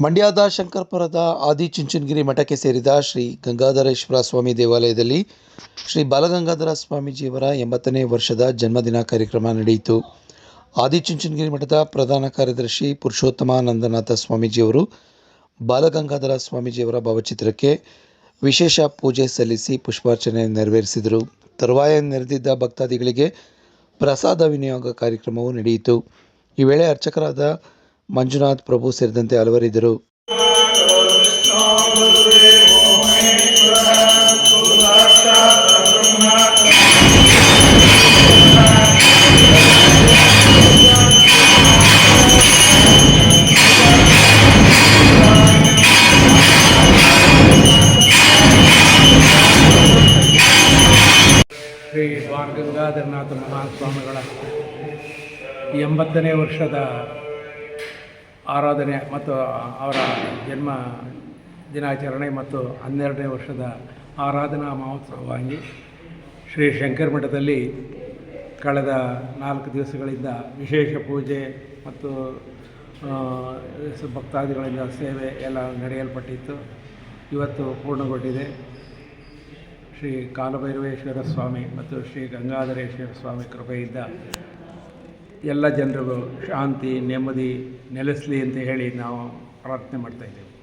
ಮಂಡ್ಯದ ಶಂಕರಪುರದ ಆದಿಚುಂಚನಗಿರಿ ಮಠಕ್ಕೆ ಸೇರಿದ ಶ್ರೀ ಗಂಗಾಧರೇಶ್ವರ ಸ್ವಾಮಿ ದೇವಾಲಯದಲ್ಲಿ ಶ್ರೀ ಬಾಲಗಂಗಾಧರ ಸ್ವಾಮೀಜಿಯವರ ಎಂಬತ್ತನೇ ವರ್ಷದ ಜನ್ಮದಿನ ಕಾರ್ಯಕ್ರಮ ನಡೆಯಿತು. ಆದಿಚುಂಚನಗಿರಿ ಮಠದ ಪ್ರಧಾನ ಕಾರ್ಯದರ್ಶಿ ಪುರುಷೋತ್ತಮಾನಂದನಾಥ ಸ್ವಾಮೀಜಿಯವರು ಬಾಲಗಂಗಾಧರ ಸ್ವಾಮೀಜಿಯವರ ಭಾವಚಿತ್ರಕ್ಕೆ ವಿಶೇಷ ಪೂಜೆ ಸಲ್ಲಿಸಿ ಪುಷ್ಪಾರ್ಚನೆ ನೆರವೇರಿಸಿದರು. ತರುವಾಯ ನೆರೆದಿದ್ದ ಭಕ್ತಾದಿಗಳಿಗೆ ಪ್ರಸಾದ ವಿನಿಯೋಗ ಕಾರ್ಯಕ್ರಮವು ನಡೆಯಿತು. ಈ ವೇಳೆ ಅರ್ಚಕರಾದ ಮಂಜುನಾಥ್ ಪ್ರಭು ಸೇರಿದಂತೆ ಹಲವರಿದ್ದರು ಶ್ರೀ ಬಾಲಗಂಗಾಧರನಾಥ ಮಹಾಸ್ವಾಮಿಗಳ ಎಂಬತ್ತನೇ ವರ್ಷದ ಆರಾಧನೆ ಮತ್ತು ಅವರ ಜನ್ಮ ದಿನಾಚರಣೆ ಮತ್ತು ಹನ್ನೆರಡನೇ ವರ್ಷದ ಆರಾಧನಾ ಮಹೋತ್ಸವವಾಗಿ ಶ್ರೀ ಶಂಕರ ಮಠದಲ್ಲಿ ಕಳೆದ ನಾಲ್ಕು ದಿವಸಗಳಿಂದ ವಿಶೇಷ ಪೂಜೆ ಮತ್ತು ಭಕ್ತಾದಿಗಳಿಂದ ಸೇವೆ ಎಲ್ಲ ನಡೆಯಲ್ಪಟ್ಟಿತ್ತು. ಇವತ್ತು ಪೂರ್ಣಗೊಂಡಿದೆ. ಶ್ರೀ ಕಾಲಭೈರವೇಶ್ವರ ಸ್ವಾಮಿ ಮತ್ತು ಶ್ರೀ ಗಂಗಾಧರೇಶ್ವರ ಸ್ವಾಮಿ ಕೃಪೆಯಿಂದ ಎಲ್ಲ ಜನರಿಗೂ ಶಾಂತಿ ನೆಮ್ಮದಿ ನೆಲೆಸಲಿ ಅಂತ ಹೇಳಿ ನಾವು ಪ್ರಾರ್ಥನೆ ಮಾಡ್ತಾಯಿದ್ದೇವೆ